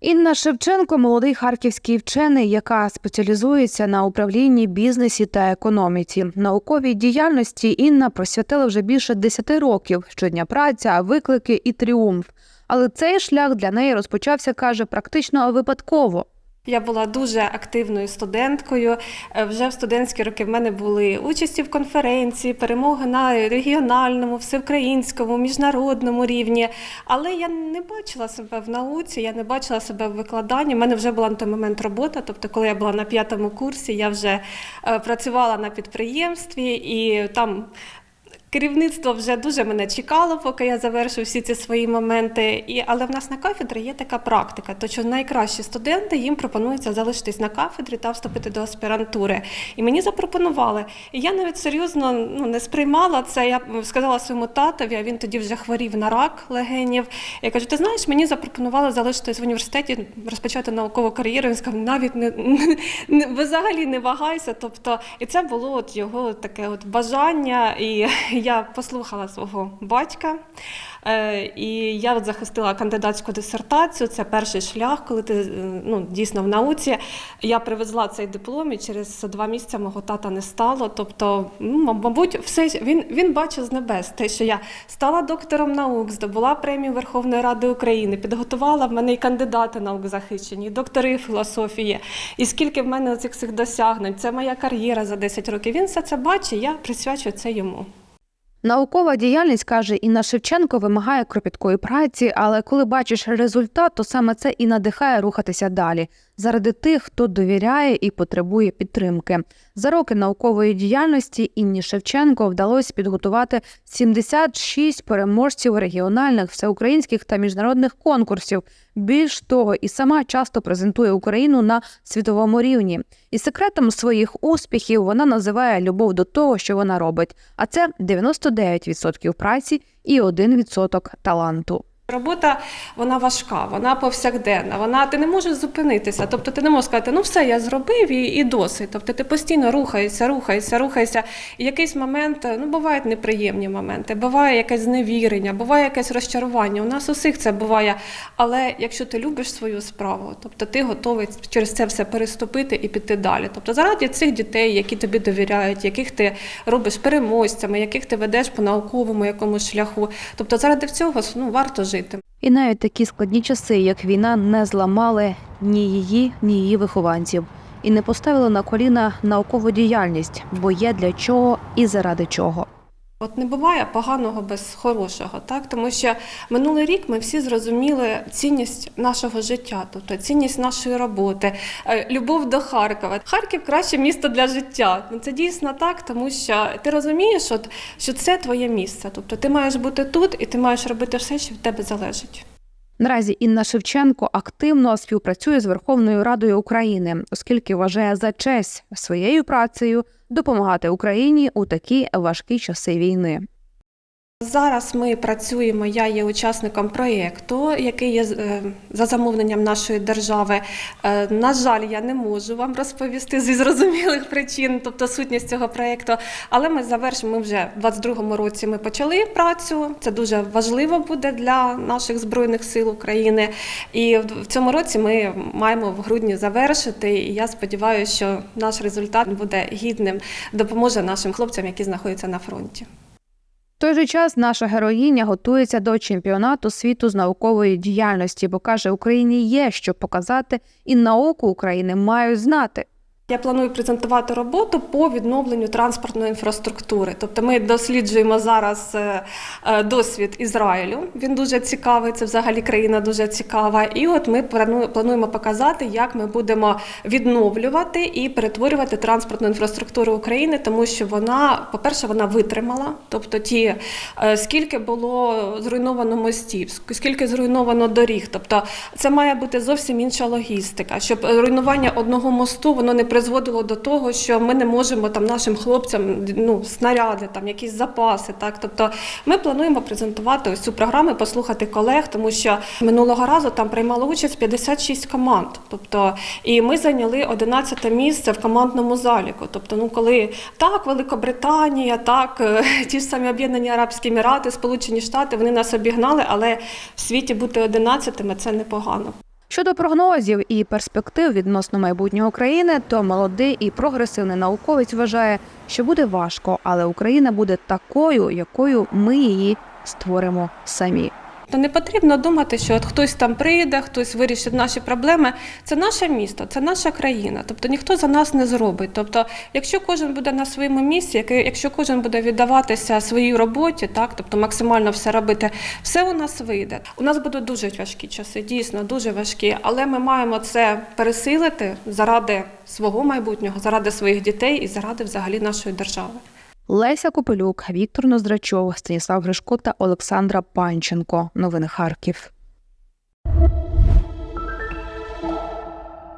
Інна Шевченко молодий харківський вчений, яка спеціалізується на управлінні бізнесі та економіці. Науковій діяльності Інна просвятила вже більше 10 років. Щодня праця, виклики і тріумф. Але цей шлях для неї розпочався, каже, практично випадково. Я була дуже активною студенткою. Е, Вже в студентські роки в мене були участі в конференції, перемоги на регіональному, всеукраїнському, міжнародному рівні. Але я не бачила себе в науці, я не бачила себе в викладанні. У мене вже була на той момент робота. Тобто, коли я була на п'ятому курсі, я вже е, працювала на підприємстві і там. Керівництво вже дуже мене чекало, поки я завершу всі ці свої моменти. І, але в нас на кафедрі є така практика, то що найкращі студенти їм пропонується залишитись на кафедрі та вступити до аспірантури. І мені запропонували. І я навіть серйозно ну, не сприймала це. Я сказала своєму татові, а він тоді вже хворів на рак легенів. Я кажу: ти знаєш, мені запропонували залишитись в університеті, розпочати наукову кар'єру. Він сказав, навіть не, не взагалі не вагайся. Тобто, і це було от його таке от бажання. І я послухала свого батька, е, і я от захистила кандидатську дисертацію. Це перший шлях, коли ти е, ну, дійсно в науці. Я привезла цей диплом, і через два місяці мого тата не стало. Тобто, ну, мабуть, все він, він бачив з небес те, що я стала доктором наук, здобула премію Верховної Ради України, підготувала в мене і кандидати наук захищені, і доктори філософії. І скільки в мене цих всіх досягнень, це моя кар'єра за 10 років. Він все це бачить, я присвячую це йому. Наукова діяльність, каже Інна Шевченко, вимагає кропіткої праці, але коли бачиш результат, то саме це і надихає рухатися далі заради тих, хто довіряє і потребує підтримки. За роки наукової діяльності Інні Шевченко вдалося підготувати 76 переможців регіональних, всеукраїнських та міжнародних конкурсів. Більш того, і сама часто презентує Україну на світовому рівні. І секретом своїх успіхів вона називає любов до того, що вона робить. А це 99% праці і 1% таланту. Робота вона важка, вона повсякденна. Вона ти не можеш зупинитися. Тобто ти не можеш сказати, ну все, я зробив і, і досить. Тобто ти постійно рухаєшся, рухаєшся, рухаєшся. І якийсь момент, ну бувають неприємні моменти, буває якесь зневірення, буває якесь розчарування. У нас усіх це буває. Але якщо ти любиш свою справу, тобто ти готовий через це все переступити і піти далі. Тобто заради цих дітей, які тобі довіряють, яких ти робиш переможцями, яких ти ведеш по науковому якомусь шляху. Тобто заради цього ну, варто жити. І навіть такі складні часи, як війна, не зламали ні її, ні її вихованців, і не поставили на коліна наукову діяльність, бо є для чого і заради чого. От не буває поганого без хорошого, так тому що минулий рік ми всі зрозуміли цінність нашого життя, тобто цінність нашої роботи, е, любов до Харкова. Харків краще місто для життя. Ну це дійсно так, тому що ти розумієш, от, що це твоє місце. Тобто ти маєш бути тут і ти маєш робити все, що від тебе залежить. Наразі Інна Шевченко активно співпрацює з Верховною Радою України, оскільки вважає за честь своєю працею допомагати Україні у такі важкі часи війни. Зараз ми працюємо. Я є учасником проєкту, який є е, за замовленням нашої держави. Е, На жаль, я не можу вам розповісти зі зрозумілих причин, тобто сутність цього проєкту. Але ми завершимо. Ми вже в 22-му році ми почали працю. Це дуже важливо буде для наших збройних сил України. І в цьому році ми маємо в грудні завершити. І я сподіваюся, що наш результат буде гідним, допоможе нашим хлопцям, які знаходяться на фронті. Той же час наша героїня готується до чемпіонату світу з наукової діяльності, бо каже, Україні є що показати, і науку України мають знати. Я планую презентувати роботу по відновленню транспортної інфраструктури. Тобто ми досліджуємо зараз е, е, досвід Ізраїлю. Він дуже цікавий, це взагалі країна дуже цікава. І от ми плануємо показати, як ми будемо відновлювати і перетворювати транспортну інфраструктуру України, тому що вона, по-перше, вона витримала. Тобто, ті е, скільки було зруйновано мостів, скільки зруйновано доріг. Тобто, це має бути зовсім інша логістика, щоб руйнування одного мосту воно не призводило до того, що ми не можемо там нашим хлопцям ну, снаряди, там якісь запаси. Так, тобто ми плануємо презентувати ось цю програму, послухати колег, тому що минулого разу там приймало участь 56 команд. Тобто, і ми зайняли 11 місце в командному заліку. Тобто, ну коли так, Великобританія, так, е, ті ж самі Об'єднані Арабські Емірати, Сполучені Штати, вони нас обігнали, але в світі бути 11 це непогано. Щодо прогнозів і перспектив відносно майбутнього країни, то молодий і прогресивний науковець вважає, що буде важко, але Україна буде такою, якою ми її створимо самі. То не потрібно думати, що от хтось там прийде, хтось вирішить наші проблеми. Це наше місто, це наша країна. Тобто ніхто за нас не зробить. Тобто, якщо кожен буде на своєму місці, якщо кожен буде віддаватися своїй роботі, так тобто максимально все робити, все у нас вийде. У нас будуть дуже важкі часи, дійсно дуже важкі, але ми маємо це пересилити заради свого майбутнього, заради своїх дітей і заради взагалі нашої держави. Леся Копелюк, Віктор Ноздрачов, Станіслав Гришко та Олександра Панченко. Новини Харків.